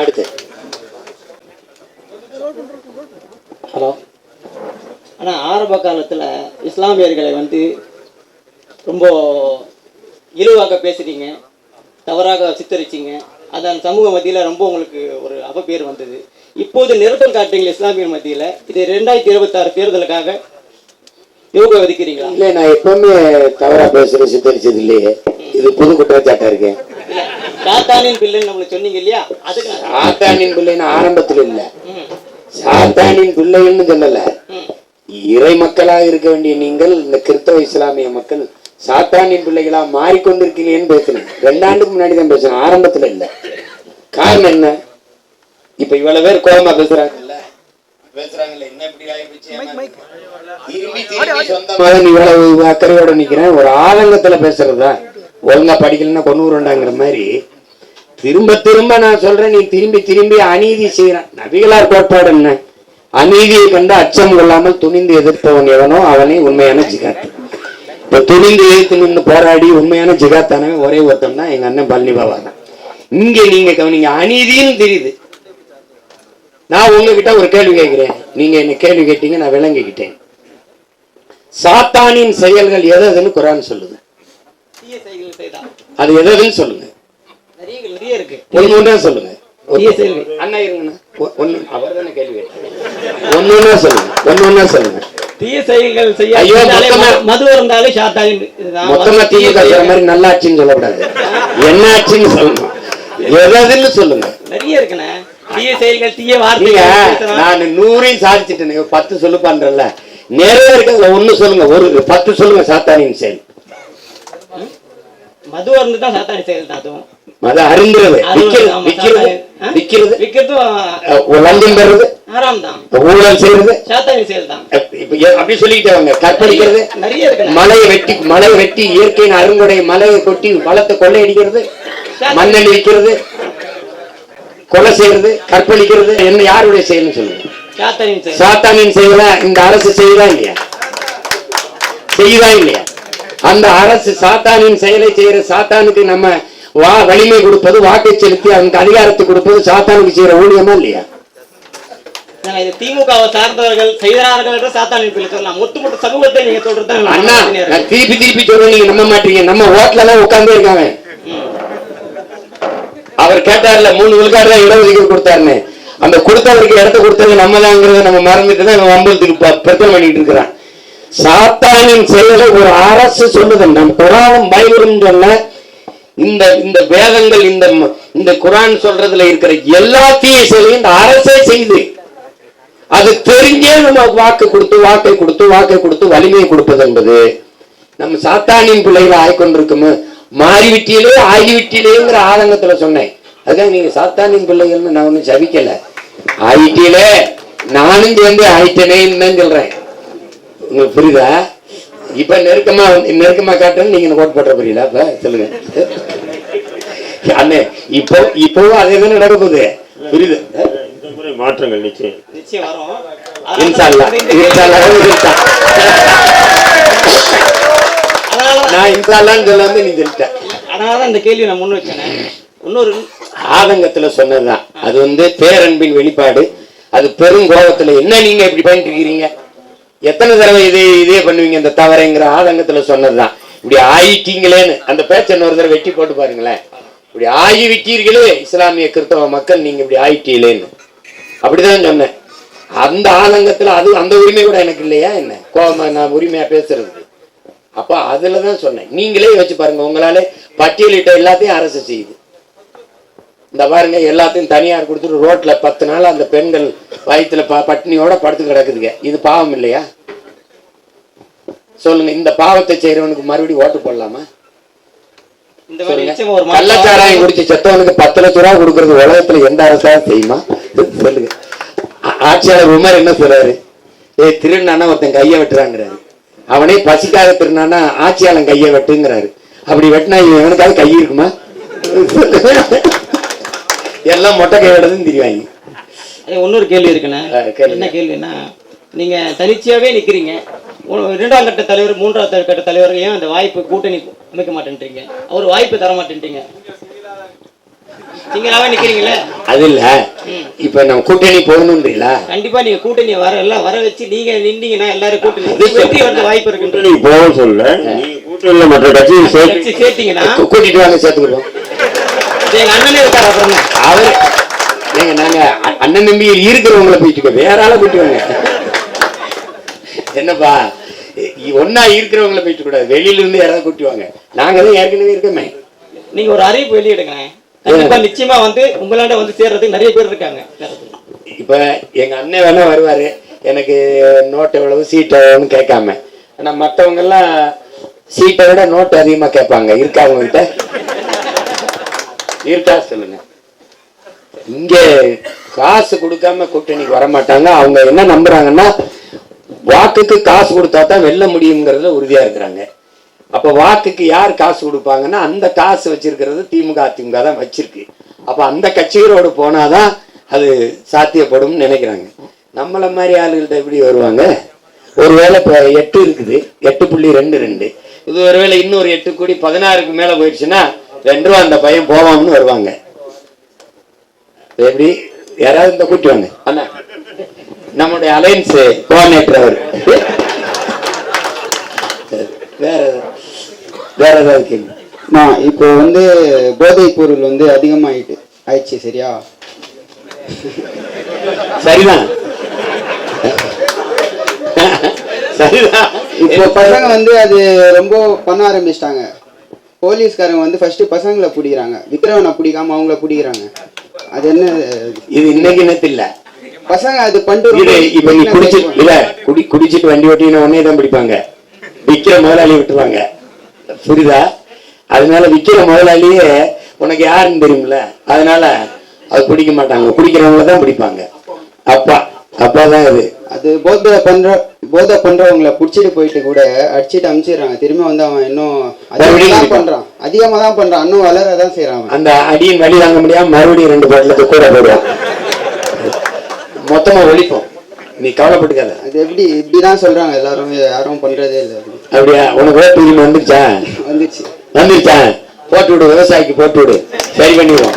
அடுத்து. ஹலோ. ஆனால் ஆரம்ப காலத்தில் இஸ்லாமியர்களை வந்து ரொம்ப இழிவாக பேசுறீங்க தவறாக சித்தரிச்சிங்க. அதன் சமூக மத்தியில் ரொம்ப உங்களுக்கு ஒரு அவப்பேர் வந்தது. இப்போது நிரப்பல் காட்டுறீங்க இஸ்லாமியர் மத்தியில். இது ரெண்டாயிரத்தி இருபத்தாறு தேர்தலுக்காக யோகா ஒதுக்கிறீங்களா இல்ல நான் எப்பவுமே தவறா பேசுற சித்தரிச்சது இல்லையே. இது புது குற்றச்சாட்டா இருக்கேன் சாத்தானின் பிள்ளைன்னு நம்மளுக்கு சொன்னீங்க இல்லையா? அதுக்கு சாத்தானின் பிள்ளைன்னு ஆரம்பத்துல இல்ல சாத்தானின் பிள்ளைன்னு சொல்லல. இறை மக்களாக இருக்க வேண்டிய நீங்கள் இந்த கிறிஸ்தவ இஸ்லாமிய மக்கள் சாத்தானின் பிள்ளைகளா மாறிக்கொண்டிருக்கீங்கன்னு பேசுனேன். ரெண்டாண்டுக்கு முன்னாடி தான் பேசுனேன் ஆரம்பத்துல இல்ல. காரணம் என்ன? இப்ப இவ்வளவு பேர் கோபமா பேசுறாங்கல்ல? பேசுறாங்கல்ல என்ன இப்படி ஆயிப்போச்சு? ஏமாந்து? திரும்பி திரும்பி சொந்தமாக நீ இவ்வளவு அக்கறையோட நிக்கிறேன். ஒரு ஆதங்கத்துல பேசுறதா? ஒழுங்கா படிக்கலன்னா கொண்டு வருண்டாங்கிற மாதிரி திரும்ப திரும்ப நான் சொல்றேன் நீ திரும்பி திரும்பி அநீதி செய்யறான் நபிகளார் கோட்பாடு என்ன? அநீதியை கண்டு அச்சம் கொள்ளாமல் துணிந்து எதிர்ப்பவன் எவனோ அவனை உண்மையான ஜிகாத். இப்ப துணிந்து எதிர்த்து நின்று போராடி உண்மையான ஜிகாத்தானவன் ஒரே ஒருத்தன் தான் எங்க அண்ணன் பழனி பாபா தான். இங்க நீங்க கவனிங்க அநீதின்னு தெரியுது. நான் உங்ககிட்ட ஒரு கேள்வி கேட்கிறேன். நீங்க என்ன கேள்வி கேட்டீங்க நான் விளங்கிக்கிட்டேன். சாத்தானின் செயல்கள் எதுன்னு குரான் சொல்லுது. அது எதுன்னு சொல்லுங்க? இருக்கு. ஒன்றா சொல்லுங்க. அண்ணா இருங்கண்ணா. அவர் தானே கேள்வி சொல்லுங்க. சொல்லுங்க. தீய செயல்கள் செய்ய ஐயோ, மது- மது இருந்தாலே சாத்தானின் இதுதான். மொத்தமா மது- தீய சொல்ற மாதிரி நல்லாட்சின்னு சொல்லக்கூடாது. என்ன ஆச்சுன்னு சொல்லணும். எதுன்னு சொல்லுங்க. நிறைய இருக்குண்ணே. தீய செயல்கள் தீய. நான் நூறையும் சாதிச்சிட்டேன் பத்து சொல்லு பண்றேன்ல. நிறைய இருக்கிறதுல ஒண்ணு சொல்லுங்க ஒரு பத்து சொல்லுங்க சாத்தானின் செயல். மது இருந்து தான் சாத்தானி செயல் தான் அதுவும். அது அருந்துறது. அது விக்கிறது ஆமா, விக்கிறது. சாத்தானி. ஆ? விக்கிறது. விக்கிறதும் அஹ், லஞ்சம் பெறுறது. ஆறாம் தான். ஊழல் செய்யறது சாத்தானி செயல் தான். அப்படி சொல்லிக்கிட்டே வாங்க கற்பழிக்கிறது. நிறைய இருக்குண்ணே மலையை வெட்டி மலையை வெட்டி இயற்கையின் அருங்கொடை மலையை கொட்டி வளத்தை கொள்ளையடிக்கிறது. மண்ணெண்ணி விற்கிறது. கொலை செய்யறது கற்பழிக்கிறது. என்ன யாருடைய செயல்னு சொல்லுங்க. சாத்தானின் செயலா? இந்த அரசு செய்யுதா இல்லையா? செய்யுதா இல்லையா? அந்த அரசு சாத்தானின் செயலை செய்யற சாத்தானுக்கு நம்ம வா வலிமை கொடுப்பது வாக்கை செலுத்தி அவனுக்கு அதிகாரத்தை கொடுப்பது சாத்தானுக்கு செய்யற ஊழியமா இல்லையா? திமுகவை சார்ந்தவர்கள் செய்தார்கள் என்று சாத்தானின் பிள்ளை சொல்லலாம். ஒட்டுமொத்த சமூகத்தை நீங்க சொல்றது அண்ணா திருப்பி திருப்பி சொல்றேன் நீங்க நம்ப மாட்டீங்க. நம்ம ஓட்டுல தான் உட்கார்ந்தே இருக்காங்க. அவர் கேட்டார்ல மூணு விழுக்காடு தான் இடஒதுக்கீடு கொடுத்தாருன்னு. அந்த கொடுத்தவருக்கு இடத்த கொடுத்தது நம்ம தாங்கிறத நம்ம மறந்துட்டு தான் வம்பளத்துக்கு பிரச்சனை பண்ணிட்டு இருக்கிறான். சாத்தானின் செயலை ஒரு அரசு சொல்லுது. நம் குரானும் பைபிளும் சொன்ன இந்த இந்த வேதங்கள் இந்த இந்த குரான் சொல்றதுல இருக்கிற எல்லா தீய செயலையும் இந்த அரசே செய்யுது அது தெரிஞ்சே நம்ம வாக்கு கொடுத்து வாக்கை கொடுத்து வாக்கை கொடுத்து வலிமையை கொடுப்பது என்பது நம்ம சாத்தானின் பிள்ளைகளை ஆய்கொண்டிருக்குமோ? மாறிவிட்டியிலே ஆகிவிட்டியிலேங்கிற ஆதங்கத்துல சொன்னேன். அதுக்காக நீங்க சாத்தானின் பிள்ளைகள்னு நான் ஒன்றும் சபிக்கல ஆயிட்டிலே நானும் சேர்ந்து ஆயிட்டனேன்னு சொல்றேன். உங்களுக்கு புரியுதா? இப்ப நெருக்கமா நெருக்கமா காட்டுன்னு நீங்க ஓட்டு போட்ட புரியல அப்ப சொல்லுங்க. அண்ணே இப்போ இப்போவும் அதே தானே நடக்க போகுது? புரியுது. இந்த முறை மாற்றங்கள் நிச்சயம். நிச்சயம் வரும். இன்ஷா அல்லாஹ். இன்ஷா அல்லாஹ். இன்ஷா. அதனால நான் இன்சாலான்னு சொல்ல வந்து நீ சொல்லிட்ட. அதனாலதான் இந்த கேள்வி நான் முன் வச்சேனே. இன்னொரு ஆதங்கத்துல சொன்னதுதான். அது வந்து பேரன்பின் வெளிப்பாடு. அது பெரும் கோபத்துல என்ன நீங்க இப்படி பண்ணிட்டு இருக்கிறீங்க எத்தனை தடவை இதே இதே பண்ணுவீங்க இந்த தவறைங்கிற ஆதங்கத்துல சொன்னதுதான். இப்படி ஆயிட்டீங்களேன்னு அந்த பேச்சை இன்னொரு தடவை வெட்டி போட்டு பாருங்களேன். இப்படி ஆகி விட்டீர்களே இஸ்லாமிய கிறிஸ்தவ மக்கள் நீங்க இப்படி ஆயிட்டீங்களேன்னு. அப்படிதான் சொன்னேன். அந்த ஆதங்கத்துல அது அந்த உரிமை கூட எனக்கு இல்லையா என்ன? கோபமா நான் உரிமையா பேசுறது? அப்போ அதுல தான் சொன்னேன். நீங்களே வச்சு பாருங்க உங்களால பட்டியலிட்ட எல்லாத்தையும் அரசு செய்யுது. இந்த பாருங்க எல்லாத்தையும் தனியார் கொடுத்துட்டு ரோட்ல பத்து நாள் அந்த பெண்கள் வயிற்றுல ப பட்டினியோட படுத்து கிடக்குதுங்க. இது பாவம் இல்லையா? சொல்லுங்க இந்த பாவத்தை செய்யறவனுக்கு மறுபடியும் ஓட்டு போடலாமா? கள்ளச்சாராயம் குடிச்சு செத்தவனுக்கு பத்து லட்ச ரூபா கொடுக்கறது உலகத்துல எந்த அரசாவது செய்யுமா? சொல்லுங்க. ஆட்சியாளர் உமர் என்ன சொல்றாரு? ஏய் திருநானா ஒருத்தன் கையை வெட்டுறாங்கிறாரு. அவனே பசிக்காக திருநானா ஆட்சியாளன் கையை வெட்டுங்கிறாரு. அப்படி வெட்டினா இவன் எவனுக்காவது கை இருக்குமா? எல்லாம் மொட்டை கை வெட்டதுன்னு தெரிவாங்க இன்னொரு கேள்வி இருக்குண்ணே. என்ன கேள்வின்னா நீங்க தனிச்சையாவே நிக்கிறீங்க. இரண்டாம் கட்ட தலைவர் மூன்றாவது கட்ட தலைவர் ஏன் அந்த வாய்ப்பு கூட்டணி அமைக்க மாட்டேன்றீங்க? அவர் வாய்ப்பு தர மாட்டேன்றீங்க. சிங்களாவே நிக்கிறீங்களே அது இல்ல. இப்ப நம்ம கூட்டணி போகணுன்றீங்களா கண்டிப்பா நீங்க கூட்டணி வர எல்லாம் வர வச்சு நீங்க நின்றீங்கன்னா எல்லாரும் கூட்டணி வெற்றி வரது வாய்ப்பு இருக்கு. கூட்டணி போக சொல்ல நீங்க கூட்டணியில மற்ற கட்சியை சேர்த்து கட்சி சேர்த்தீங்கன்னா கூட்டிட்டு வாங்க சேர்த்துக்கிடுவோம். எங்க அண்ணனே இருக்காரு? அவரு நீங்க நாங்க அண்ணன் தம்பி இருக்கிறவங்கள போயிட்டு வேற ஆளை போயிட்டு என்னப்பா ஒண்ணா இருக்கிறவங்கள போயிட்டு கூடாது. வெளியில இருந்து யாராவது கூட்டி வாங்க. நாங்க தான் ஏற்கனவே இருக்கோமே. நீங்க ஒரு அறிவிப்பு வெளியிடுங்க. கண்டிப்பா நிச்சயமா வந்து உங்களாண்ட வந்து சேர்றதுக்கு நிறைய பேர் இருக்காங்க. இப்ப எங்க அண்ணன் வேணா வருவாரு. எனக்கு நோட்டு எவ்வளவு சீட் எவ்வளவுன்னு கேட்காம. ஆனா மத்தவங்க எல்லாம் சீட்டை விட நோட்டு அதிகமா கேட்பாங்க. இருக்கா அவங்ககிட்ட இருக்கா சொல்லுங்க. இங்கே காசு கொடுக்காம கூட்டணிக்கு வர மாட்டாங்க அவங்க என்ன நம்புறாங்கன்னா வாக்குக்கு காசு கொடுத்தா தான் வெல்ல முடியுங்கிறதுல உறுதியா இருக்கிறாங்க. அப்ப வாக்குக்கு யார் காசு கொடுப்பாங்கன்னா அந்த காசு வச்சிருக்கிறது திமுக அதிமுக தான் வச்சிருக்கு. அப்ப அந்த கட்சிகளோடு போனாதான் அது சாத்தியப்படும் நினைக்கிறாங்க. நம்மள மாதிரி ஆளுகள்ட்ட எப்படி வருவாங்க? ஒருவேளை இப்போ எட்டு இருக்குது. எட்டு புள்ளி ரெண்டு ரெண்டு. இது ஒருவேளை இன்னொரு எட்டு கோடி பதினாறுக்கு மேல போயிடுச்சுன்னா ரெண்டு ரூபா அந்த பையன் போவாம்னு வருவாங்க. எப்படி? யாராவது இந்த கூட்டி வாங்க. அண்ணா. நம்முடைய அலையன்ஸ் கோஆர்டினேட்டர் அவர். வேற வேற ஏதாவது கேள்வி நான் இப்போ வந்து போதைப் பொருள் வந்து அதிகமாயிட்டு ஆயிடுச்சு சரியா? சரிதான். சரிதான். இப்போ பசங்க வந்து அது ரொம்ப பண்ண ஆரம்பிச்சிட்டாங்க. போலீஸ்காரங்க வந்து ஃபர்ஸ்ட் பசங்களை பிடிக்கிறாங்க. விக்ரவனை பிடிக்காம அவங்கள பிடிக்கிறாங்க. அது என்ன? இது இன்னைக்கு இல்ல. பசங்க அது பண்ணிட்டு இது வீட்டுல குடிச்சு. இல்ல குடி குடிச்சிட்டு வண்டி ஓட்டின உடனே தான் பிடிப்பாங்க. விக்கிற முதலாளி விட்டுருவாங்க. புரியுதா? அதனால விக்கிற முதலாளியே உனக்கு யாருன்னு தெரியும்ல? அதனால அது பிடிக்க மாட்டாங்க. குடிக்கிறவங்கள தான் பிடிப்பாங்க. அப்பா. அப்பா தான் இது அது போதை பண்ற போதை பண்றவங்கள புடிச்சிட்டு போயிட்டு கூட அடிச்சிட்டு அமிச்சிடுறாங்க. திரும்ப வந்து அவன் இன்னும் அதிகமா. பண்றான். அதிகமா தான் பண்றான். இன்னும் வளரதான் செய்யறான் அந்த அடியின் வழி வாங்க முடியாம மறுபடியும் ரெண்டு பாட்டிலுக்கு கூட போடுவான். மொத்தமா ஒழிப்போம். நீ கவலைப்பட்டுக்காத. அது எப்படி இப்படிதான் சொல்றாங்க எல்லாரும். யாரும் பண்றதே இல்லை. அப்படியா? உனக்கு ஓட்டு உரிமை வந்துருச்சா? வந்துச்சு வந்துருச்சா? போட்டு விடு விவசாயிக்கு போட்டு விடு. சரி பண்ணிடுவோம்.